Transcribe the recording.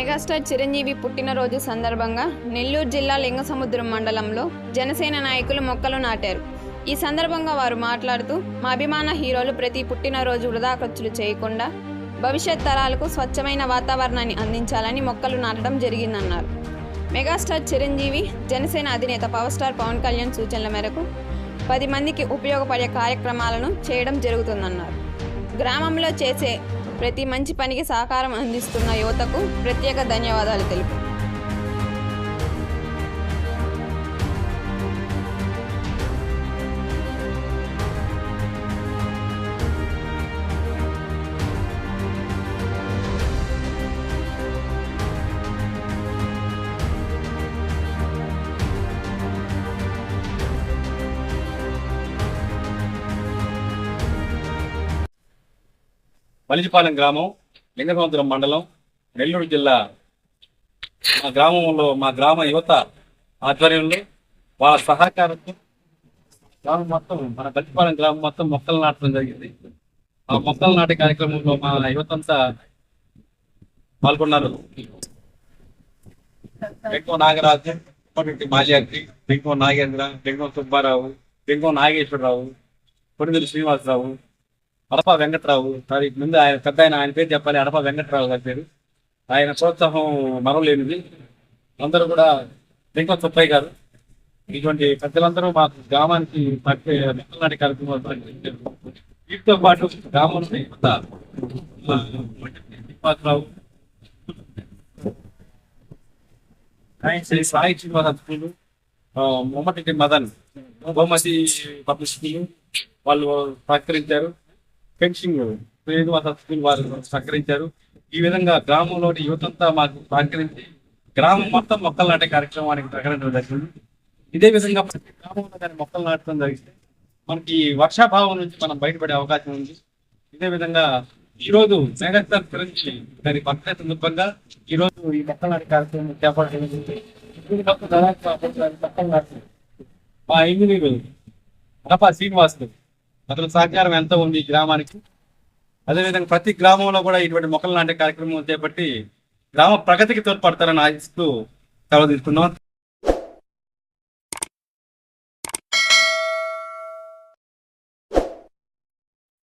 Megastar Chiranjeevi పుట్టినరోజు సందర్భంగా నెల్లూరు జిల్లా లింగసముద్రం మండలంలో జనసేన నాయకులు మొక్కలు నాటారు. ఈ సందర్భంగా వారు మాట్లాడుతూ మా అభిమాన హీరోలు ప్రతి పుట్టినరోజు వృధా ఖర్చులు చేయకుండా భవిష్యత్ తరాలకు స్వచ్ఛమైన వాతావరణాన్ని అందించాలని మొక్కలు నాటడం జరిగిందన్నారు. మెగాస్టార్ చిరంజీవి జనసేన అధినేత పవర్ స్టార్ పవన్ కళ్యాణ్ సూచనల మేరకు పది మందికి ఉపయోగపడే కార్యక్రమాలను చేయడం జరుగుతుందన్నారు. గ్రామంలో చేసే ప్రతి మంచి పనికి సహకారం అందిస్తున్న యువతకు ప్రత్యేక ధన్యవాదాలు తెలుపు. మలిజిపాలెం గ్రామం లింగసముద్రం మండలం నెల్లూరు జిల్లా. మా గ్రామంలో మా గ్రామ యువత ఆధ్వర్యంలో వాళ్ళ సహకారంతో గ్రామం మొత్తం మన బలిపాలెం గ్రామం మొత్తం మొక్కలు నాటడం జరిగింది. ఆ మొక్కలు నాటే కార్యక్రమంలో మా యువత అంతా పాల్గొన్నారు. వెంకో నాగరాజు కోటి మాల్యాద్రి వెంకో నాగేంద్ర వెంకో సుబ్బారావు వెంకో నాగేశ్వరరావు కొడుగురు శ్రీనివాసరావు అడప వెంకట్రావు. సారీ ముందు ఆయన పెద్ద ఆయన ఆయన పేరు చెప్పాలి. అడప వెంకట్రావు గారి పేరు. ఆయన ప్రోత్సాహం మరవలేనిది. అందరూ కూడా వెంకట సుబ్బయ్య గారు. ఇటువంటి పెద్దలందరూ మా గ్రామానికి నాటి కార్యక్రమాలు వీటితో పాటు గ్రామంలో Rao Sri Sai Srinivasa school Mommati Madan Bommasi public school వాళ్ళు సహకరించారు. ఫెన్సింగ్ శ్రీనివాస స్కూల్ వారు సహకరించారు. ఈ విధంగా గ్రామంలోని యువతంతా మాకు సహకరించి గ్రామం మొత్తం మొక్కలు నాటే కార్యక్రమానికి ప్రకటించడం జరిగింది. ఇదే విధంగా ప్రతి గ్రామంలో కానీ మొక్కలు నాటడం జరిగితే మనకి ఈ వర్షాభావం నుంచి మనం బయటపడే అవకాశం ఉంది. ఇదే విధంగా ఈ రోజు గురించి దాని గారి సందర్భంగా ఈ రోజు ఈ మొక్కలు నాటే కార్యక్రమం చేపట్టడం జరిగింది. మొక్కలు మా ఇంజనీరు అనపా శ్రీనివాసులు అతని సహకారం ఎంత ఉంది ఈ గ్రామానికి? అదేవిధంగా ప్రతి గ్రామంలో కూడా ఇటువంటి మొక్కలు నాటే కార్యక్రమం చేపట్టి గ్రామ ప్రగతికి తోడ్పడతారని ఆశిస్తూ సెలవు తీసుకున్నాం